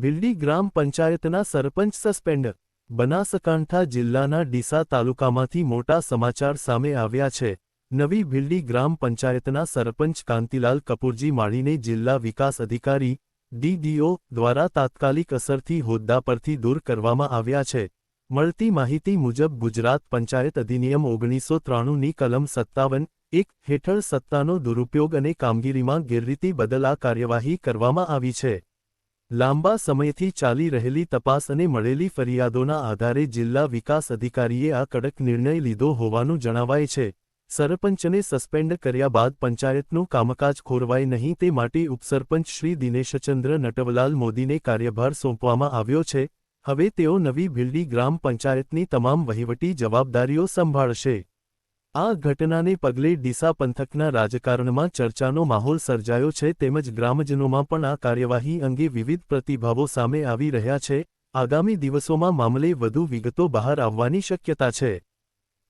ભીલડી ગ્રામ પંચાયતના સરપંચ સસ્પેન્ડ. બનાસકાંઠા જિલ્લાના ડીસા તાલુકામાંથી મોટા સમાચાર સામે આવ્યા છે. નવી ભિલ્ડી ગ્રામ પંચાયતના સરપંચ કાંતિલાલ કપૂરજી માળીને જિલ્લા વિકાસ અધિકારી, ડીડીઓ દ્વારા તાત્કાલિક અસરથી હોદ્દા પરથી દૂર કરવામાં આવ્યા છે. મળતી માહિતી મુજબ ગુજરાત પંચાયત અધિનિયમ ઓગણીસો ત્રાણુંની કલમ સત્તાવન એક હેઠળ સત્તાનો દુરુપયોગ અને કામગીરીમાં ગેરરીતિ બદલ આ કાર્યવાહી કરવામાં આવી છે. લાંબા સમયથી ચાલી રહેલી તપાસ અને મળેલી ફરિયાદોના આધારે જિલ્લા વિકાસ અધિકારીએ આ કડક નિર્ણય લીધો હોવાનું જણાવાય છે. સરપંચને સસ્પેન્ડ કર્યા બાદ પંચાયતનું કામકાજ ખોરવાય નહીં તે માટે ઉપસરપંચ શ્રી દિનેશચંદ્ર નટવલાલ મોદીને કાર્યભાર સોંપવામાં આવ્યો છે. હવે તેઓ નવી ભીલડી ગ્રામ પંચાયતની તમામ વહીવટી જવાબદારીઓ સંભાળશે. આ ઘટનાને પગલે ડીસા પંથકના રાજકારણમાં ચર્ચાનો માહોલ સર્જાયો છે તેમજ ગ્રામજનોમાં પણ આ કાર્યવાહી અંગે વિવિધ પ્રતિભાવો સામે આવી રહ્યા છે. આગામી દિવસોમાં મામલે વધુ વિગતો બહાર આવવાની શક્યતા છે.